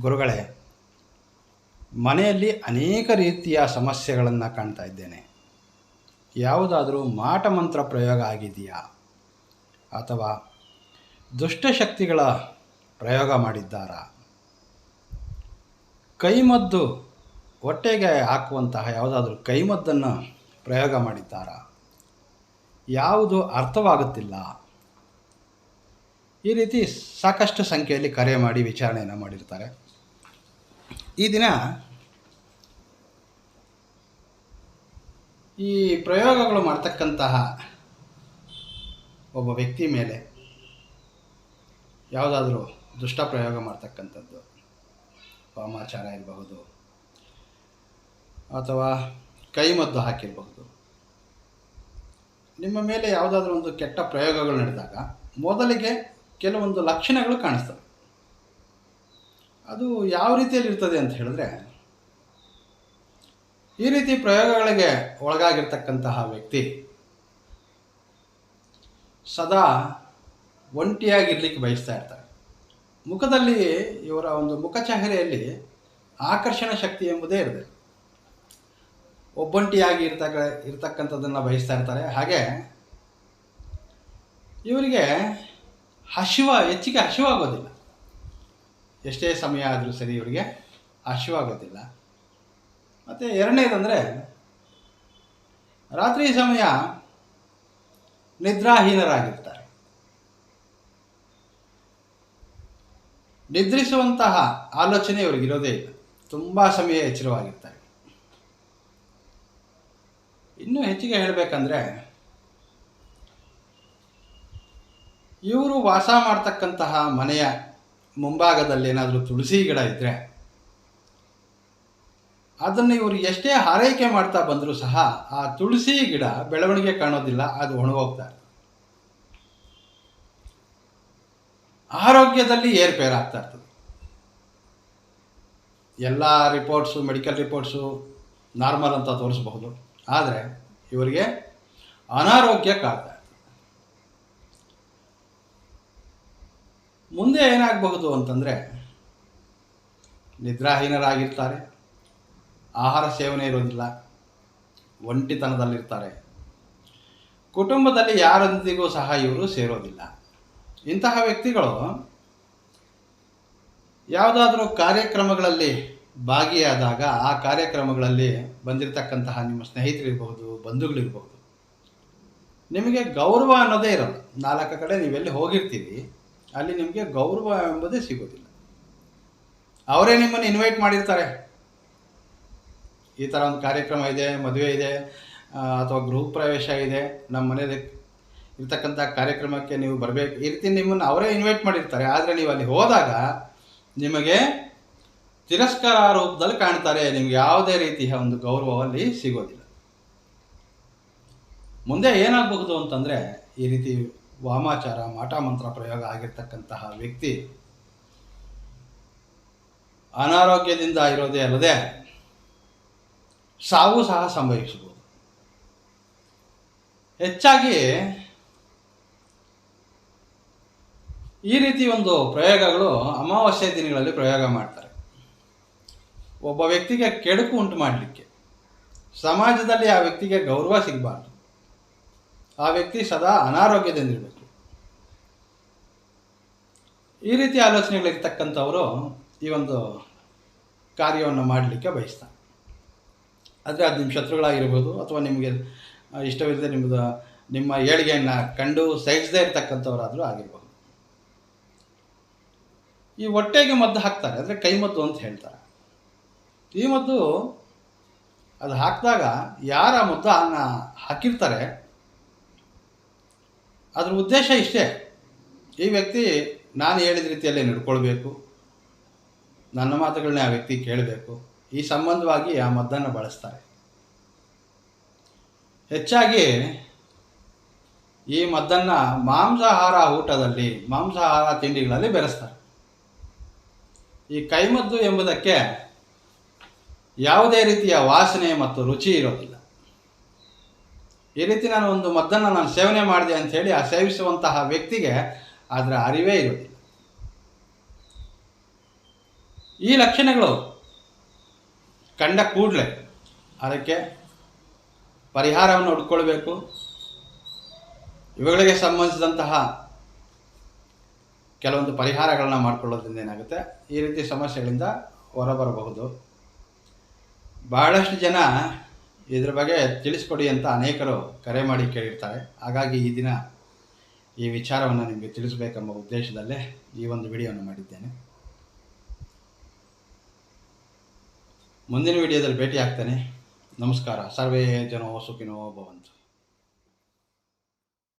ಗುರುಗಳೇ, ಮನೆಯಲ್ಲಿ ಅನೇಕ ರೀತಿಯ ಸಮಸ್ಯೆಗಳನ್ನು ಕಾಣ್ತಾ ಇದ್ದೇನೆ. ಯಾವುದಾದರೂ ಮಾಟಮಂತ್ರ ಪ್ರಯೋಗ ಆಗಿದೆಯಾ ಅಥವಾ ದುಷ್ಟಶಕ್ತಿಗಳ ಪ್ರಯೋಗ ಮಾಡಿದ್ದಾರಾ? ಕೈಮದ್ದು ಹೊಟ್ಟೆಗೆ ಹಾಕುವಂತಹ ಯಾವುದಾದ್ರೂ ಕೈಮದ್ದನ್ನು ಪ್ರಯೋಗ ಮಾಡಿದ್ದಾರಾ? ಯಾವುದು ಅರ್ಥವಾಗುತ್ತಿಲ್ಲ. ಈ ರೀತಿ ಸಾಕಷ್ಟು ಸಂಖ್ಯೆಯಲ್ಲಿ ಕರೆ ಮಾಡಿ ವಿಚಾರಣೆಯನ್ನು ಮಾಡಿರ್ತಾರೆ. ಈ ದಿನ ಈ ಪ್ರಯೋಗಗಳು ಮಾಡ್ತಕ್ಕಂತಹ ಒಬ್ಬ ವ್ಯಕ್ತಿ ಮೇಲೆ ಯಾವುದಾದ್ರೂ ದುಷ್ಟ ಪ್ರಯೋಗ ಮಾಡ್ತಕ್ಕಂಥದ್ದು, ವಾಮಾಚಾರ ಇರಬಹುದು, ಅಥವಾ ಕೈಮದ್ದು ಹಾಕಿರಬಹುದು. ನಿಮ್ಮ ಮೇಲೆ ಯಾವುದಾದ್ರೂ ಒಂದು ಕೆಟ್ಟ ಪ್ರಯೋಗಗಳು ನಡೆದಾಗ ಮೊದಲಿಗೆ ಕೆಲವೊಂದು ಲಕ್ಷಣಗಳು ಕಾಣಿಸ್ತವೆ. ಅದು ಯಾವ ರೀತಿಯಲ್ಲಿ ಇರ್ತದೆ ಅಂತ ಹೇಳಿದ್ರೆ, ಈ ರೀತಿ ಪ್ರಯೋಗಗಳಿಗೆ ಒಳಗಾಗಿರ್ತಕ್ಕಂತಹ ವ್ಯಕ್ತಿ ಸದಾ ಒಂಟಿಯಾಗಿರ್ಲಿಕ್ಕೆ ಬಯಸ್ತಾ ಇರ್ತಾರೆ. ಮುಖದಲ್ಲಿ ಇವರ ಒಂದು ಮುಖಚಹರೆಯಲ್ಲಿ ಆಕರ್ಷಣ ಶಕ್ತಿ ಎಂಬುದೇ ಇರುತ್ತೆ ಒಬ್ಬಂಟಿಯಾಗಿ ಇರ್ತಕ್ಕ ಇರ್ತಕ್ಕಂಥದ್ದನ್ನು ಬಯಸ್ತಾ ಇರ್ತಾರೆ. ಹಾಗೆ ಇವರಿಗೆ ಹಸಿವ ಹೆಚ್ಚಿಗೆ ಹಸಿವಾಗೋದಿಲ್ಲ ಎಷ್ಟೇ ಸಮಯ ಆದರೂ ಸರಿ ಇವರಿಗೆ ಹಸಿವಾಗೋದಿಲ್ಲ ಮತ್ತು ಎರಡನೇದಂದರೆ, ರಾತ್ರಿ ಸಮಯ ನಿದ್ರಾಹೀನರಾಗಿರ್ತಾರೆ. ನಿದ್ರಿಸುವಂತಹ ಆಲೋಚನೆ ಇವರಿಗಿರೋದೇ ಇಲ್ಲ. ತುಂಬ ಸಮಯ ಎಚ್ಚರವಾಗಿರ್ತಾರೆ. ಇನ್ನೂ ಹೆಚ್ಚಿಗೆ ಹೇಳಬೇಕಂದ್ರೆ, ಇವರು ವಾಸ ಮಾಡ್ತಕ್ಕಂತಹ ಮನೆಯ ಮುಂಭಾಗದಲ್ಲಿ ಏನಾದರೂ ತುಳಸಿ ಗಿಡ ಇದ್ದರೆ ಅದನ್ನು ಇವರು ಎಷ್ಟೇ ಹಾರೈಕೆ ಮಾಡ್ತಾ ಬಂದರೂ ಸಹ ಆ ತುಳಸಿ ಗಿಡ ಬೆಳವಣಿಗೆ ಕಾಣೋದಿಲ್ಲ, ಅದು ಒಣಗೋಗ್ತಾ ಆರೋಗ್ಯದಲ್ಲಿ ಏರ್ಪೇರಾಗ್ತಾ ಇರ್ತದೆ. ಎಲ್ಲ ರಿಪೋರ್ಟ್ಸು, ಮೆಡಿಕಲ್ ರಿಪೋರ್ಟ್ಸು ನಾರ್ಮಲ್ ಅಂತ ತೋರಿಸಬಹುದು. ಆದರೆ ಇವರಿಗೆ ಅನಾರೋಗ್ಯ ಕಾಡ್ತಾ ಮುಂದೆ ಏನಾಗಬಹುದು ಅಂತಂದರೆ ನಿದ್ರಾಹೀನರಾಗಿರ್ತಾರೆ, ಆಹಾರ ಸೇವನೆ ಇರೋದಿಲ್ಲ ಒಂಟಿತನದಲ್ಲಿರ್ತಾರೆ. ಕುಟುಂಬದಲ್ಲಿ ಯಾರೊಂದಿಗೂ ಸಹ ಇವರು ಸೇರೋದಿಲ್ಲ. ಇಂತಹ ವ್ಯಕ್ತಿಗಳು ಯಾವುದಾದ್ರೂ ಕಾರ್ಯಕ್ರಮಗಳಲ್ಲಿ ಭಾಗಿಯಾದಾಗ ಆ ಕಾರ್ಯಕ್ರಮಗಳಲ್ಲಿ ಬಂದಿರತಕ್ಕಂತಹ ನಿಮ್ಮ ಸ್ನೇಹಿತರಿರ್ಬಹುದು, ಬಂಧುಗಳಿರ್ಬಹುದು, ನಿಮಗೆ ಗೌರವ ಅನ್ನೋದೇ ಇರೋದು ನಾಲ್ಕು ಕಡೆ ನೀವೆಲ್ಲಿ ಹೋಗಿರ್ತೀರಿ ಅಲ್ಲಿ ನಿಮಗೆ ಗೌರವ ಎಂಬುದೇ ಸಿಗೋದಿಲ್ಲ. ಅವರೇ ನಿಮ್ಮನ್ನು ಇನ್ವೈಟ್ ಮಾಡಿರ್ತಾರೆ. ಈ ಥರ ಒಂದು ಕಾರ್ಯಕ್ರಮ ಇದೆ, ಮದುವೆ ಇದೆ ಅಥವಾ ಗೃಹ ಪ್ರವೇಶ ಇದೆ, ನಮ್ಮ ಮನೆಯಲ್ಲಿ ಇರ್ತಕ್ಕಂಥ ಕಾರ್ಯಕ್ರಮಕ್ಕೆ ನೀವು ಬರಬೇಕು. ಈ ರೀತಿ ನಿಮ್ಮನ್ನು ಅವರೇ ಇನ್ವೈಟ್ ಮಾಡಿರ್ತಾರೆ. ಆದರೆ ನೀವು ಅಲ್ಲಿ ಹೋದಾಗ ನಿಮಗೆ ತಿರಸ್ಕಾರ ರೂಪದಲ್ಲಿ ಕಾಣ್ತಾರೆ. ನಿಮ್ಗೆ ಯಾವುದೇ ರೀತಿಯ ಒಂದು ಗೌರವ ಅಲ್ಲಿ ಸಿಗೋದಿಲ್ಲ. ಮುಂದೆ ಏನಾಗಬಹುದು ಅಂತಂದರೆ ಈ ರೀತಿ ವಾಮಾಚಾರ, ಮಾಟಮಂತ್ರ ಪ್ರಯೋಗ ಆಗಿರ್ತಕ್ಕಂತಹ ವ್ಯಕ್ತಿ ಅನಾರೋಗ್ಯದಿಂದ ಇರೋದೇ ಅಲ್ಲದೆ ಸಾವು ಸಹ ಸಂಭವಿಸಬಹುದು. ಹೆಚ್ಚಾಗಿ ಈ ರೀತಿ ಒಂದು ಪ್ರಯೋಗಗಳು ಅಮಾವಾಸ್ಯೆ ದಿನಗಳಲ್ಲಿ ಪ್ರಯೋಗ ಮಾಡ್ತಾರೆ. ಒಬ್ಬ ವ್ಯಕ್ತಿಗೆ ಕೆಡುಕು ಉಂಟು ಮಾಡಲಿಕ್ಕೆ, ಸಮಾಜದಲ್ಲಿ ಆ ವ್ಯಕ್ತಿಗೆ ಗೌರವ ಸಿಗಬಾರ್ದು. ಆ ವ್ಯಕ್ತಿ ಸದಾ ಅನಾರೋಗ್ಯದಿಂದಿರಬೇಕು. ಈ ರೀತಿ ಆಲೋಚನೆಗಳಿರ್ತಕ್ಕಂಥವರು ಈ ಒಂದು ಕಾರ್ಯವನ್ನು ಮಾಡಲಿಕ್ಕೆ ಬಯಸ್ತಾರೆ. ಆದರೆ ಅದು ನಿಮ್ಮ ಶತ್ರುಗಳಾಗಿರ್ಬೋದು ಅಥವಾ ನಿಮಗೆ ಇಷ್ಟವಿಲ್ಲದೆ ನಿಮ್ಮದು ನಿಮ್ಮ ಏಳಿಗೆಯನ್ನು ಕಂಡು ಸಹಿಸದೇ ಇರತಕ್ಕಂಥವರಾದರೂ ಆಗಿರ್ಬೋದು. ಈ ಹೊಟ್ಟೆಗೆ ಮದ್ದು ಹಾಕ್ತಾರೆ, ಅಂದರೆ ಕೈ ಮದ್ದು ಅಂತ ಹೇಳ್ತಾರೆ. ಈ ಮದ್ದು ಅದು ಹಾಕಿದಾಗ ಯಾರ ಮದ್ದು ಅನ್ನ ಹಾಕಿರ್ತಾರೆ ಅದ್ರ ಉದ್ದೇಶ ಇಷ್ಟೇ. ಈ ವ್ಯಕ್ತಿ ನಾನು ಹೇಳಿದ ರೀತಿಯಲ್ಲೇ ನಡ್ಕೊಳ್ಬೇಕು. ನನ್ನ ಮಾತುಗಳನ್ನ ಆ ವ್ಯಕ್ತಿ ಕೇಳಬೇಕು. ಈ ಸಂಬಂಧವಾಗಿ ಆ ಮದ್ದನ್ನು ಬಳಸ್ತಾರೆ. ಹೆಚ್ಚಾಗಿ ಈ ಮದ್ದನ್ನು ಮಾಂಸಾಹಾರ ಊಟದಲ್ಲಿ, ಮಾಂಸಾಹಾರ ತಿಂಡಿಗಳಲ್ಲಿ ಬೆರೆಸ್ತಾರೆ. ಈ ಕೈಮದ್ದು ಎಂಬುದಕ್ಕೆ ಯಾವುದೇ ರೀತಿಯ ವಾಸನೆ ಮತ್ತು ರುಚಿ ಇರೋದಿಲ್ಲ. ಈ ರೀತಿ ನಾನು ಒಂದು ಮದ್ದನ್ನು ನಾನು ಸೇವನೆ ಮಾಡಿದೆ ಅಂಥೇಳಿ ಆ ಸೇವಿಸುವಂತಹ ವ್ಯಕ್ತಿಗೆ ಅದರ ಅರಿವೇ ಇರುತ್ತೆ. ಈ ಲಕ್ಷಣಗಳು ಕಂಡ ಕೂಡಲೇ ಅದಕ್ಕೆ ಪರಿಹಾರವನ್ನು ಹುಡ್ಕೊಳ್ಬೇಕು. ಇವುಗಳಿಗೆ ಸಂಬಂಧಿಸಿದಂತಹ ಕೆಲವೊಂದು ಪರಿಹಾರಗಳನ್ನ ಮಾಡ್ಕೊಳ್ಳೋದ್ರಿಂದ ಏನಾಗುತ್ತೆ? ಈ ರೀತಿ ಸಮಸ್ಯೆಗಳಿಂದ ಹೊರಬರಬಹುದು. ಬಹಳಷ್ಟು ಜನ ಇದ್ರ ಬಗ್ಗೆ ತಿಳಿಸ್ಕೊಡಿ ಅಂತ ಅನೇಕರು ಕರೆ ಮಾಡಿ ಕೇಳಿರ್ತಾರೆ. ಹಾಗಾಗಿ ಈ ದಿನ ಈ ವಿಚಾರವನ್ನು ನಿಮಗೆ ತಿಳಿಸಬೇಕೆಂಬ ಉದ್ದೇಶದಲ್ಲೇ ಈ ಒಂದು ವಿಡಿಯೋವನ್ನು ಮಾಡಿದ್ದೇನೆ. ಮುಂದಿನ ವಿಡಿಯೋದಲ್ಲಿ ಭೇಟಿ ಆಗ್ತೇನೆ ನಮಸ್ಕಾರ. ಸರ್ವೇ ಜನೋ ಸುಖಿನೋ ಭವಂತು.